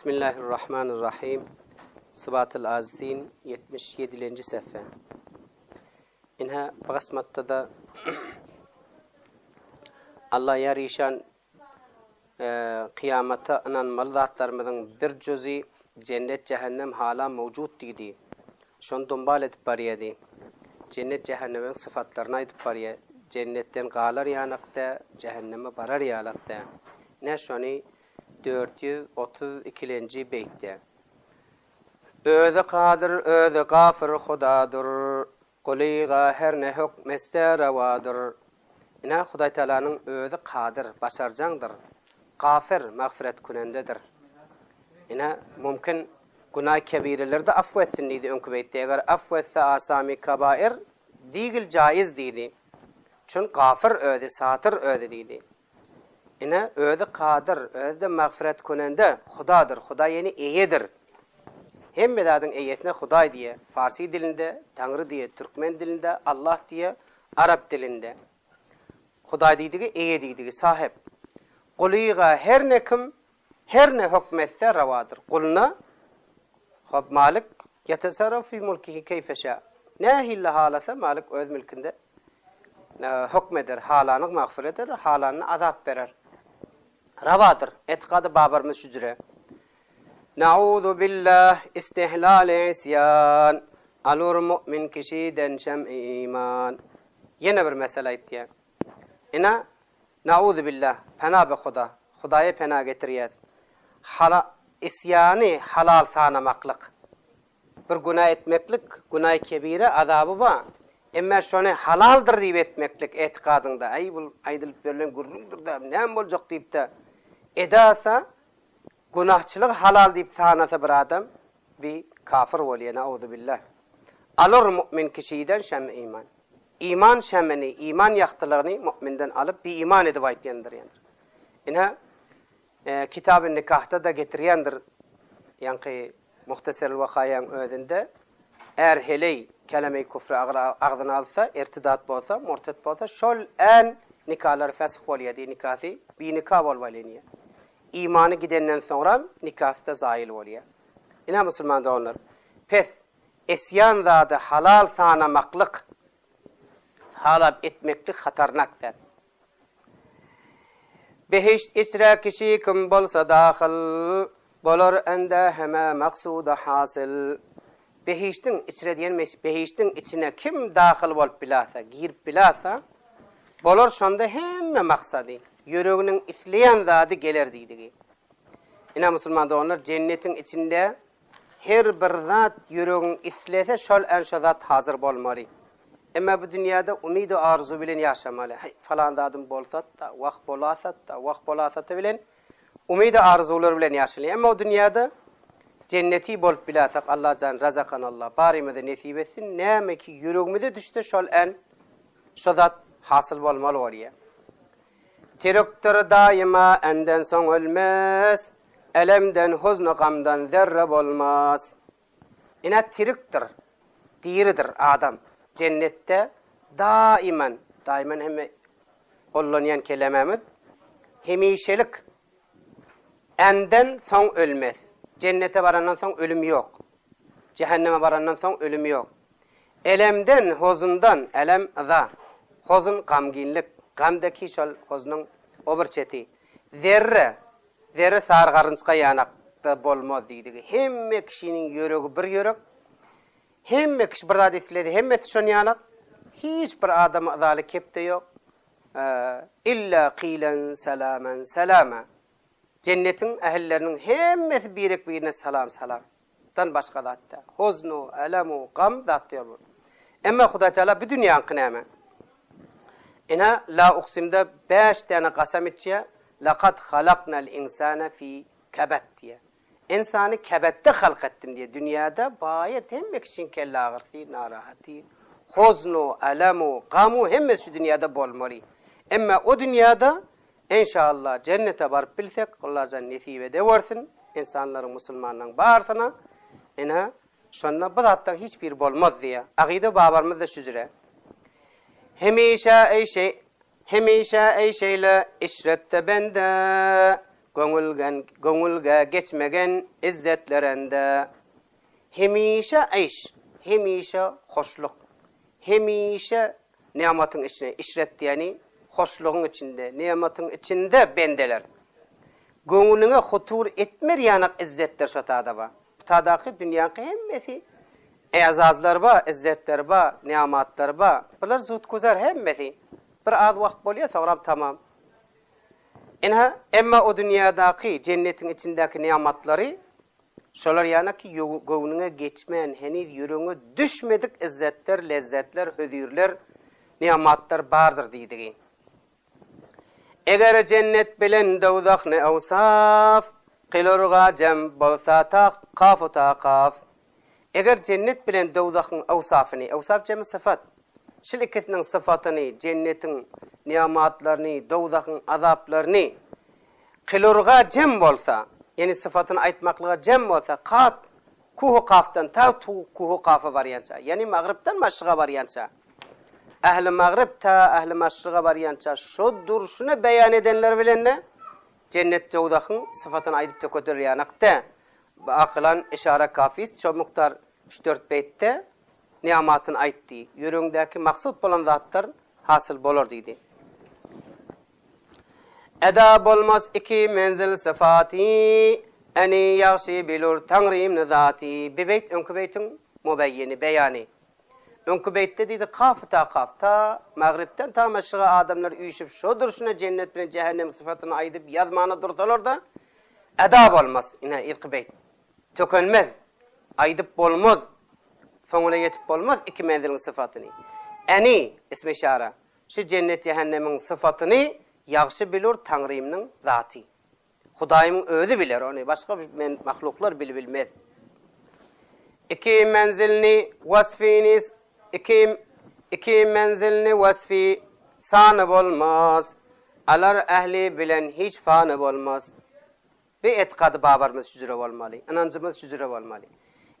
Bismillahirrahmanirrahim. Sıbat-ül Azizin 77. sefe. İnha basmatta da Allah yarişan e, kıyamata inanmalı zatlarımızın bir cüzi cennet cehennem hala mevcut dedi. Şon dombal edip bariyedi. Cennet cehennemin sıfatlarına edip bariye. Cennetten galar yanakta, cehenneme barar yanakta. Ne şoni 432-nji beýtde. Öze kadir, öze gafir hudadır, kuliga her ne hükmeste revadır. Ina Huday Teala'nın öze kadir, başarcandır. Gafir, mağfiret kunendedir. Ina mümkün günah kebireler de affetsin dedi önkü beytte. Eger affetse asami kabair, digil caiz dedi. Çün gafir öde, satır öde dedi. Ine ödü kadir, ödü mağfiret kunende Hudadır. Huda yeni eyedir. Hem medadın eyetine Huday diye, Farsi dilinde, Tanrı diye, Türkmen dilinde, Allah diye, Arap dilinde. Huday dediği eye dediği sahip. Kuliga her ne kim, her ne hükmetse ravadır. Kuluna, hab malik, yetesarraf fi mulkihi keyfe şa. Ne hille halasa malik öz mülkünde hükmeder, halanı mağfiret eder, halanı azap verer. Ravadır. Etikadı babarımız şücre. Na'udhu billah istihlal isyan. Alur mu'min kişiden şem iman. Yine bir mesele itti. İna na'udhu billah. Pena be Huda. Hudaya pena getiriyet. Hala, isyanı halal sanamaklık. Bir günah etmeklik, günah kebire azabı var. Emme şonu halaldır deyip etmeklik etikadında. Ay bu aydılıp verilen gurrumdur da ne bolacak deyip de edasa günahçılık halal deyip sanasa bir adam bir kafir oliyene auzu billah. Alır mümin kişiden şem iman. İman şemini, iman yaktılığını müminden alıp bir iman edip aytyandır yani. Ina e, kitab-ı nikahta da getiriyendir Yani muhtesel vakayan özünde eğer heley kelime-i küfrü ağzına alsa, irtidat bolsa, murtet bolsa, şol en nikahlar fesih bolýar, nikahı bir nikah bolýar. İmanı gidenden sonra nikahı da zayil bolýar. Ina musulman da onlar. Pes esyan zady halal sanamaklyk halap etmeklik hatarnakdır. Behişt içre kişi kim bolsa dahil, bolor ende heme maksuda hasil. Behiştin içine diyen behiştin içine kim dahil bolup bilasa, girip bilasa, bolor şonda hemme maksadi, yüreğinin isleyen zadi gelir diydi. Ina musulman da onlar cennetin içinde her bir zat yüreğin islese şol en şo zat hazır bolmalı. Ama bu dünyada umidu arzu bilen yaşamalı. Hey, falan dadım bolsat da, vaq bolasat da, vaq bolasat da bilen, umidu arzular bilen yaşalı. Ama o dünyada cenneti bol bilasak Allah can razakan Allah barimize nesip etsin. Näme ki yüreğimize düştü şol en şo zat hasıl bolmalı oraya. Tiriktir daima enden son ölmez. Elemden huznu gamdan zerre bolmaz. Ina tiriktir. Diridir adam. Cennette daiman, daiman hem ollanyan kelimemiz hemişelik enden son ölmez. Cennete varandan son ölüm yok. Cehenneme varandan son ölüm yok. Elemden, hozundan, elem za. Hozun gamginlik, gamdaki şol ozunun obir çeti zerre zerre sargarınçka yanakda bolmaz diýdi. Hemme kişinin ýöregi bir ýörek. Hemme kişi bir zat isledi, hemme şon yanak. Hiç bir adam azalı kepte yok. illa qilan salaman salama. Cennetin ehellerinin hemmesi birek birine salam salam. Dan başka zatta. Hoznu, alamu, gam zat diyor bu. Emma Huda Teala bir dünyanın kınama. İna la uqsimda beş tane kasam etçe laqad halaknal insana fi kebet diye. İnsanı kebette halk ettim diye. Dünyada bayet hemmek için kelle ağırtı, narahati, hoznu, alamu, gamu hemmesi dünyada bolmalı. Emme o dünyada inşallah cennete barıp bilsek Allah cenneti ve de versin. İnsanların musulmanların bağırsana. ina, şunla bu hiçbir bolmaz diye. Akide babarımız da şüzüre. Hemişe ey şey Hemişe ey şeyle işrette bende Gönülgen, gönülge geçmegen izzetlerinde. Hemişe iş, hemişe hoşluk, hemişe nimetın içine işret yani hoşluğun içinde, nimetın içinde bendeler. Gönlüne hutur etmer yanak izzetler şatada ba. Tadaki dünyanın hemmesi Eazazlar ba, izzetler ba, niyamatlar ba. Bular zut kuzar hemmesi. Bir az vakt bolya sonra tamam. Enha emma o dünyadaki cennetin içindeki niyamatları şolar yana ki gönlüne geçmeyen henüz yürüğüne düşmedik izzetler, lezzetler, hüzürler, niyamatlar bardır diydigi. Eger cennet bilen dawdak ne awsaf, qilurga cem bolsa ta qaf ta qaf. Eger cennet bilen dowzaqyň awsafyny, awsaf jemi sıfat. Şil ikisiniň sıfatyny, cennetiň niýamatlaryny, dowzaqyň azaplaryny qilurga jem bolsa, ýani sıfatyny aýtmaklyga jem bolsa, qat kuhu qafdan ta tu kuhu qafa barýança, ýani magrypdan maşryga barýança. Ahli magryb ta ahli maşryga barýança şu durşuny beýan edenler bilen cennetde dowzaqyň sıfatyny aýdyp tökedirýänakda. Akılan işare kafis, şu muhtar 3-4 beytte niyamatını aytti. Yürüngdeki maksud bolan zatlar hasıl bolur dedi. Eda bolmaz iki menzil sıfati, eni yaxşi bilur tangrim nizati. Bir beyt, önkü beytin mübeyyeni, beyani. Önkü beytte dedi kaf ta kaf ta Mağrib'ten ta meşriğe adamlar üyüşüp şu duruşuna cennet bilen cehennem sıfatını aydıp yazmana dursalar da edab olmaz. Yine ilk beyt. tökölmez, aydıp bolmaz, soňuna ýetip bolmaz iki menziliň syfatyny. Äni ismi şara. Şu cennet cehennemin syfatyny ýagşy bilir Taňrymyň zati. Hudaýymyň özü biler onu, başga men mahluklar bil bilmez. İki menzilni vasfiniz iki iki menzilni vasfi sanı bolmaz. Alar ehli bilen hiç fanı bolmaz. ve etkadı babarımız süzüre olmalı, inancımız süzüre olmalı.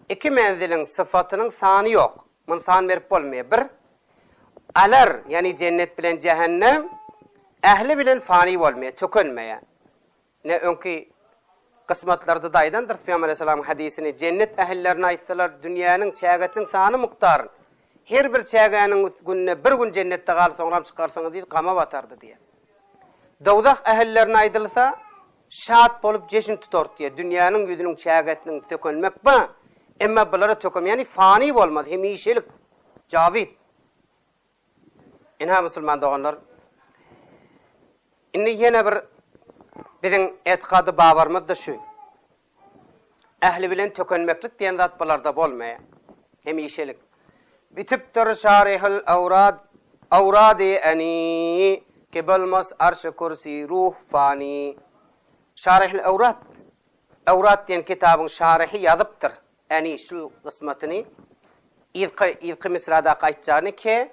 İki menzilin sıfatının sani yok. Mun san verip olmaya. Bir, alar, yani cennet bilen cehennem, ehli bilen fani olmaya, tökünmeye. Ne önkü kısmatlarda daydan dırf Peygamber Aleyhisselam hadisini cennet ehillerine aittiler dünyanın çägetinin sany muktarın. Her bir çägäniň gününe bir gün cennetde gal soňram çykarsaňyz diýip gama batardy diýe. Dowzaq ehillerine aýdylsa şat bolup ceşin tutort diye dünyanın yüzünün çägetinin tökülmek ba. Emma bulara töküm ýani fani bolmaz, hemişelik cavid. Inha musulman doganlar. Inni ýene bir biziň etkadı babarımız da şu. Ähli bilen tökönmeklik diýen zat bularda bolmaya. Hemişelik. Bitip dur şarihul awrad avradi ani kibel mas arş kursi ruh fani. شارح الأوراد أوراد تين كتاب شارحي يضبطر أني شو قسمتني إذ إذ مصردا قايتجاني كي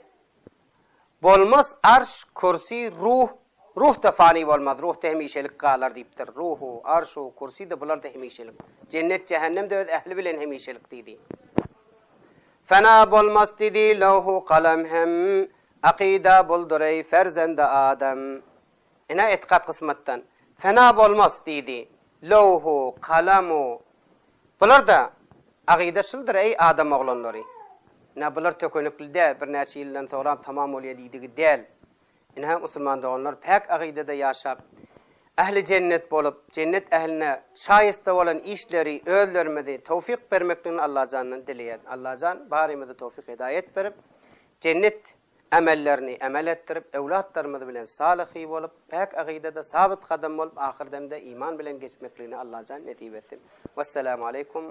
bo'lmas arsh kursi ruh ruh da fani bo'lmadi ruhda hemişelik qalar deyipdir ruhu arshu kursi de bular da hemişelik cennet cehennem de öz ehli bilen hemişelik deydi fena bo'lmas dedi lavhu qalam hem aqida bulduray ferzende adam ina etiqat qismatdan fena bolmaz dedi. Lawhu, kalamu. Bular da aqida şıldır ey adam oğlanları. Ne bular tökönüklüde bir näçe ýyldan soram tamam bolýar diýdigi del. Ina musulman doglanlar pek aqidada ýaşap ahli cennet bolup cennet ehline şayista bolan işleri öldürmedi tawfik bermekden Allah canından dileyen Allah can barimizi tawfik hidayet berip cennet әмәлләрне әмәл әттіріп, әуләттарымыз білен салықи болып, пәк әғиді де сабыт қадым болып, ақырдамда иман білен кесмекліне Аллах жан нәтип етті. Вассаламу алейкум.